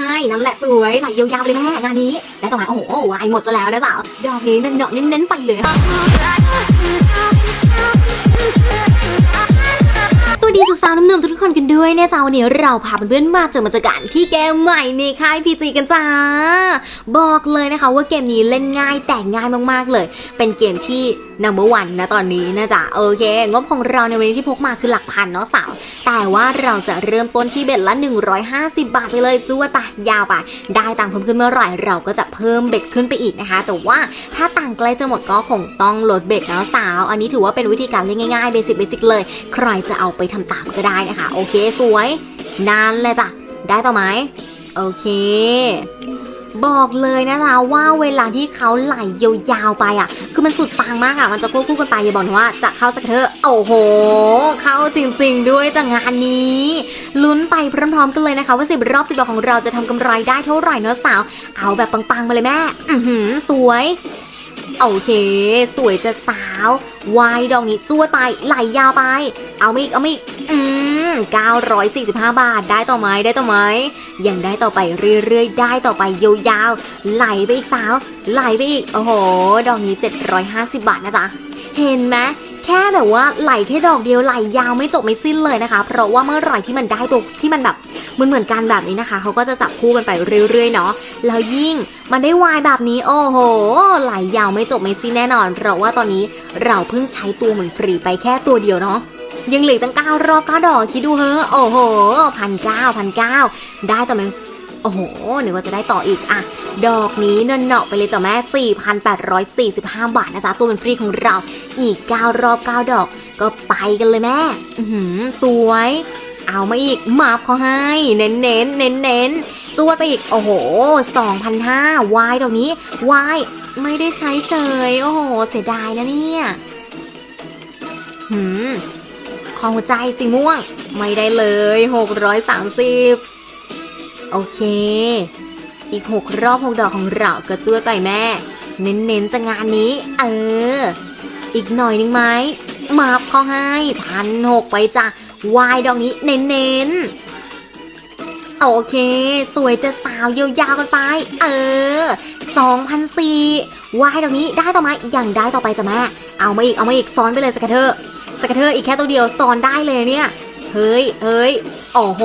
ให้นั่นแหละสวยไหลยาวๆเลยแม่งานนี้และต่อมาโอ้โหวายหมดซะแล้วนะสาวดอกนี้เน้นๆเน้นๆไปเลย วัสดีสุดสาวน้ำหนึ่งทุกคนกันด้วยเนี่ยจ้าวันนี้เราพาเพื่อนๆมาเจอมาเจอกันที่เกมใหม่ในค่ายพีจีกันจ้า บอกเลยนะคะว่าเกมนี้เล่นง่ายแต่ง่ายมากๆเลย เป็นเกมที่ number one นะตอนนี้นะจ๊ะโอเค งบของเราในวันนี้ที่พกมาคือหลักพันเนาะสาว แต่ว่าเราจะเริ่มต้นที่เบ็ดละ 150 บาทไปเลยจ้วดไปยาวไปได้ตังค์เพิ่มขึ้นเมื่อไหร่เราก็จะเพิ่มเบ็ดขึ้นไปอีกนะคะ แต่ว่าถ้าตังค์ใกล้จะหมดก็คงต้องลดเบ็ดนะสาว อันนี้ถือว่าเป็นวิธีการเล่นง่ายๆเบสิกเบสิกเลย ใครจะเอาไปทำตามก็ได้นะคะ โอเคสวยนั่นแหละจ้ะ ได้ต่อไหมโอเค บอกเลยนะจ๊ะว่าเวลาที่เขาไหลยาวๆไปอะ คือมันสุดปังมากอะ มันจะควบคู่กันไปอย่าบอกนะว่าจะเข้าสักเถอะโอ้โห เข้าจริงๆด้วยจากงานนี้ ลุ้นไปพร้อมๆกันเลยนะคะ ว่าสิบรอบสิบของเราจะทำกำไรได้เท่าไหร่เนาะสาว เอาแบบปังๆมาเลยแม่ อือหือสวย โอเค สวยจะสาววายดอกนี้จวดไปไหลยาวไป เอาไม่อีกเอาไม่อีกอืม945 บาทได้ต่อไหมได้ต่อไหมยังได้ต่อไปเรื่อยๆ ได้ต่อไปยาวๆไหลไปอีกสาว ไหลไปอีกโอ้โห ดอกนี้ 750 บาทนะจ๊ะเห็นไหมแค่แบบว่าไหลแค่ดอกเดียวไหลยาวไม่จบไม่สิ้นเลยนะคะ เพราะว่าเมื่อไหร่ที่มันได้ตัวที่มันแบบ เหมือนเหมือนกันแบบนี้นะคะเขาก็จะจับคู่กันไปเรื่อยๆเนาะแล้วยิ่งมันได้วายแบบนี้โอ้โหไหลยาวไม่จบไม่สิ้นแน่นอน เพราะว่าตอนนี้เราเพิ่งใช้ตัวเหมือนฟรีไปแค่ตัวเดียวเนาะยังเหลือตั้งเก้ารอบเก้าดอกคิดดูเฮ้อะโอ้โหพันเก้าพันเก้าได้ต่อไหมโอ้โหนึกว่าจะได้ต่ออีกอะดอกนี้เนาะๆไปเลยจ้ะแม่ 4,845 บาทนะจ๊ะ ตัวเป็นฟรีของเราอีก 9 รอบ 9 ดอก ก็ไปกันเลยแม่หือสวย เอามาอีกมาบเขาให้ เน้นเน้นเน้นเน้นจวดไปอีก โอ้โห2,500วายดอกนี้วายไม่ได้ใช้เฉย โอ้โห เสียดายนะเนี่ยหืมของหัวใจสีม่วง ไม่ได้เลย 630 โอเค อีก 6 รอบ 6 ดอกของเราก็จวดไปแม่ เน้นๆจะงานนี้ เออ อีกหน่อยนึงไหมมาบ เขาให้พันหกไปจ้ะวายดอกนี้เน้นๆ โอเค สวยจะสาวยาวๆกันไป เออ2,004วายดอกนี้ได้ต่อไหมยังได้ต่อไปจ้ะแม่ เอามาอีก เอามาอีกซ้อนไปเลยสกัตเทอร์สกัตเทอร์อีกแค่ตัวเดียวซ้อนได้เลยเนี่ย เฮ้ยเฮ้ยโอ้โห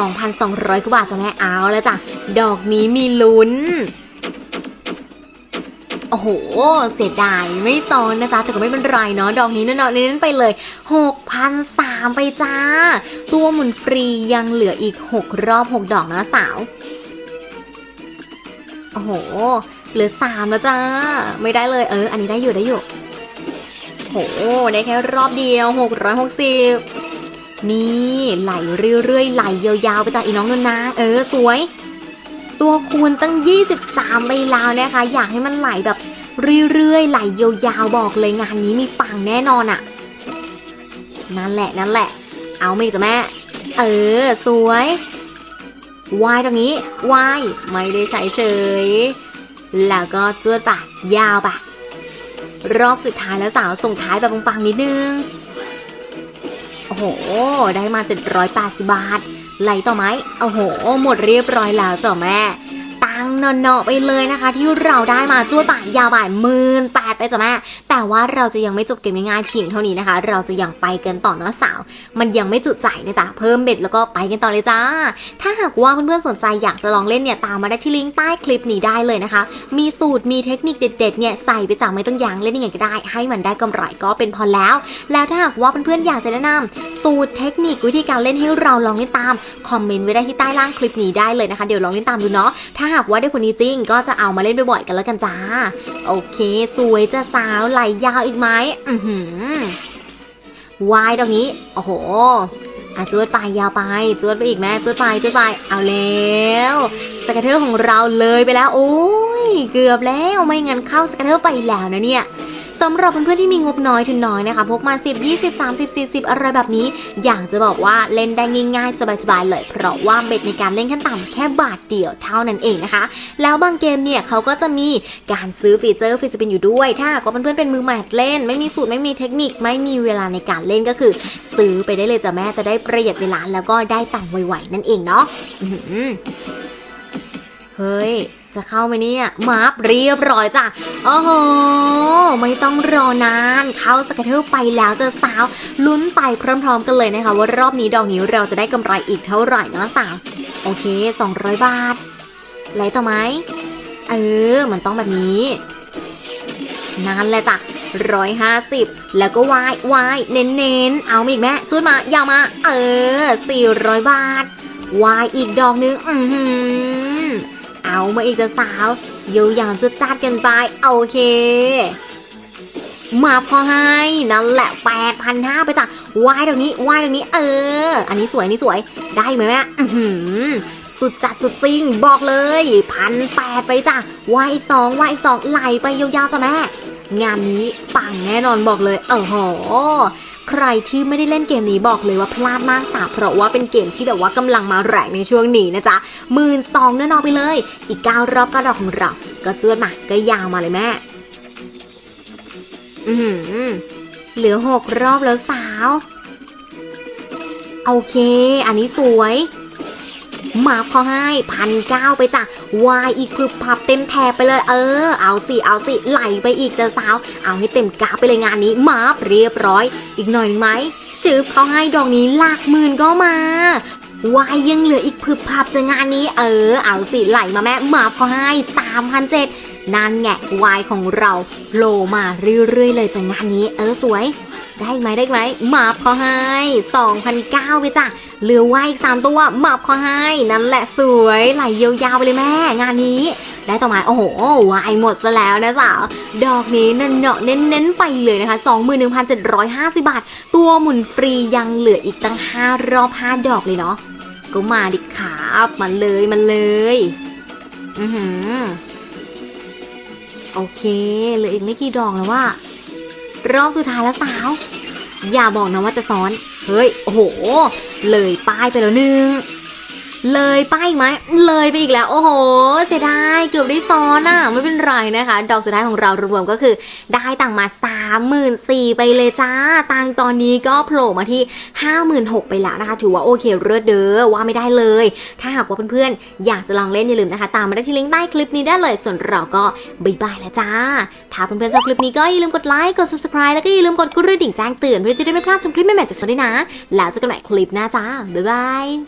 2,200กว่าบาทจ้ะแม่เอาแล้วจ้ะ ดอกนี้มีลุ้น โอ้โห เสียดายไม่ซ้อนนะจ๊ะ แต่ก็ไม่เป็นไรเนาะ ดอกนี้เนาะเน้นไปเลย6,300ไปจ้า ตัวหมุนฟรียังเหลืออีก 6 รอบ 6 ดอกนะสาว โอ้โห เหลือ 3 แล้วจ้า ไม่ได้เลย เออ อันนี้ได้อยู่ได้อยู่ โห ได้แค่รอบเดียว 660 นี่ ไหลเรื่อยๆ ไหลยาวๆ ไปจ้าอีน้องนนนะ เออ สวย ตัวคูณตั้ง 23 ไปแล้วนะคะ อยากให้มันไหลแบบเรื่อยๆ ไหลยาวๆ บอกเลยงานนี้มีปังแน่นอนอะนั่นแหละนั่นแหละ เอาไม่จ้ะแม่ เออ สวยวายตรงนี้วายไม่ได้ใช้เฉย แล้วก็จวดปะยาวปะรอบสุดท้ายแล้วสาวส่งท้ายแบบปังๆนิดนึง โอ้โห ได้มา 780 บาท ไหลต่อไม้โอ้โห หมดเรียบร้อยแล้วจ้ะแม่ ตังค์เนาะๆไปเลยนะคะ ที่เราได้มาจ้วดป่ายยาวบ่ายหมื่นแปดไปจ้ะแม่แต่ว่าเราจะยังไม่จบเกมง่ายๆเพียงเท่านี้นะคะ เราจะยังไปกันต่อเนาะสาว มันยังไม่จุใจนะจ๊ะเพิ่มเบ็ดแล้วก็ไปกันต่อเลยจ้า ถ้าหากว่าเพื่อนๆสนใจอยากจะลองเล่นเนี่ยตามมาได้ที่ลิงก์ใต้คลิปนี้ได้เลยนะคะ มีสูตรมีเทคนิคเด็ดๆเนี่ยใส่ไปจากไม่ต้องยางเล่นยังไงก็ได้ ให้มันได้กำไรก็เป็นพอแล้ว แล้วถ้าหากว่าเพื่อนๆอยากจะแนะนำสูตรเทคนิควิธีการเล่นให้เราลองเล่นตามคอมเมนต์ไว้ได้ที่ใต้ล่างคลิปนี้ได้เลยนะคะเดี๋ยวลองเล่นตามดูเนาะถ้าหากว่าได้คนนี้จริง ก็จะเอามาเล่นบ่อยๆกันแล้วกันจ้า โอเค สวยจะสาวไหลยาวอีกไหมอือหือวายตรงนี้ โอ้โหอะจวดไปยาวไปจวดไปอีกแม่จวดไปจวดไปเอาแล้วสกัตเทอร์ของเราเลยไปแล้ว โอ้ยเกือบแล้วไม่งั้นเข้าสกัตเทอร์ไปแล้วนะเนี่ย สำหรับเพื่อนๆที่มีงบน้อยทุนน้อยนะคะพกมา 10 20 30 40 อะไรแบบนี้ อยากจะบอกว่าเล่นได้ง่ายๆ สบายๆเลย เพราะว่าเบ็ดในการเล่นขั้นต่ำแค่บาทเดียวเท่านั้นเองนะคะ แล้วบางเกมเนี่ยเขาก็จะมีการซื้อฟีเจอร์ฟีสปินอยู่ด้วย ถ้าหากว่าเพื่อนๆเป็นมือใหม่เล่น ไม่มีสูตรไม่มีเทคนิคไม่มีเวลาในการเล่นก็คือ ซื้อไปได้เลยจ้ะแม่จะได้ประหยัดเวลาแล้วก็ได้ตังค์ไวๆนั่นเองเนาะเฮ้ย จะเข้าไหมเนี่ยมาบเรียบร้อยจ้ะโอ้โห ไม่ต้องรอนาน เข้าสกัดเทอร์ไปแล้วจอสาวลุ้นไปพร้อมๆกันเลยนะคะ ว่ารอบนี้ดอกนี้วเราจะได้กำไรอีกเท่าไหร่นะสาวโอเค 200 บาทไหลต่อไหมเออ มันต้องแบบนี้นั่นแหละจ้ะร้อยห้าสิบแล้วก็วายวายเน้นเน้นๆเอามาอีกแม่จุดมายาวมา เออสี่ร้อยบาทวายอีกดอกนึง อือ เอามาอีกจะสาวเยียวยางจุดจัดกันไปโอเค มาพอให้นั่นแหละแปดพันห้าไปจ้ะวายตรงนี้วายตรงนี้ เออ อันนี้สวยนนี้สวยได้ไหมแม่สุดจัดสุดจริงบอกเลยพันแปดไปจ้ะวายอีกสองวายอีกสองไหลไปยาวๆจ้ะแม่งานนี้ปังแน่นอนบอกเลยเออโห ใครที่ไม่ได้เล่นเกมนี้บอกเลยว่าพลาดมากสาเพราะว่าเป็นเกมที่แบบว่ากำลังมาแรงในช่วงนี้นะจ๊ะหมื่นสองแน่นอนไปเลย อีกเก้ารอบเก้าดอกของเรา ก็จวดมาก็ยาวมาเลยแม่ อือหือเหลือหกรอบแล้วสาว โอเค อันนี้สวย มาพอให้พันเก้าไปจ้ะวายอีกคือพับเต็มแถบไปเลยเออ เอาสิเอาสิไหลไปอีกจะสาว เอาให้เต็มกราฟไปเลยงานนี้มาเรียบร้อย อีกหน่อยนึงไหมชืบเขาให้ดอกนี้หลักหมื่นก็มาวายยังเหลืออีกพึบพับจะงานนี้เออ เอาสิไหลมาแม่มาพอให้สามพันเจ็ดนั่นไงวายของเราโผล่มาเรื่อยๆเลยจะงานนี้ เออสวย ได้ไหมได้ไหมมาพอให้2,009ไปจ้ะเหลือไว้อีก 3 ตัวมาพอให้นั่นแหละสวยไหลยาวๆไปเลยแม่ งานนี้ ได้ต่อมาโอ้โหวายหมดซะแล้วนะสาวดอกนี้เนาะเน้นๆไปเลยนะคะ 21,750 บาท ตัวหมุนฟรียังเหลืออีกตั้ง 5 รอบ 5 ดอกเลยเนาะก็มาดิครับมันเลยมันเลย อือหือโอเคเหลืออีกไม่กี่ดอกแล้วว่า รอบสุดท้ายแล้วสาว อย่าบอกนะว่าจะซ้อน เฮ้ย โอ้โห เลยป้ายไปแล้วนึง เลยป้ายอีกไหมเลยไปอีกแล้ว โอ้โห เสียดายเกือบได้ซ้อนอะ ไม่เป็นไรนะคะ ดอกสุดท้ายของเรารวมๆก็คือ ได้ตังมา 3 4 0 0 0ไปเลยจ้า ตังตอนนี้ก็โผล่มาที่ 56,000ไปแล้วนะคะ ถือว่าโอเคเลิศเด้อว่าไม่ได้เลย ถ้าหากว่าเพื่อนๆ อยากจะลองเล่นอย่าลืมนะคะ ตามมาได้ที่ลิงก์ใต้คลิปนี้ได้เลย ส่วนเราก็บายบายแล้วจ้า ถ้าเพื่อนๆชอบคลิปนี้ก็อย่าลืมกดไลค์กด subscribe แล้วก็อย่าลืมกดกระดิ่งแจ้งเตือนเพื่อจะได้ไม่พลาดชมคลิปใหม่ๆจากฉันด้วยนะ แล้วเจอกันใหม่คลิปหน้าจ้าบ๊ายบาย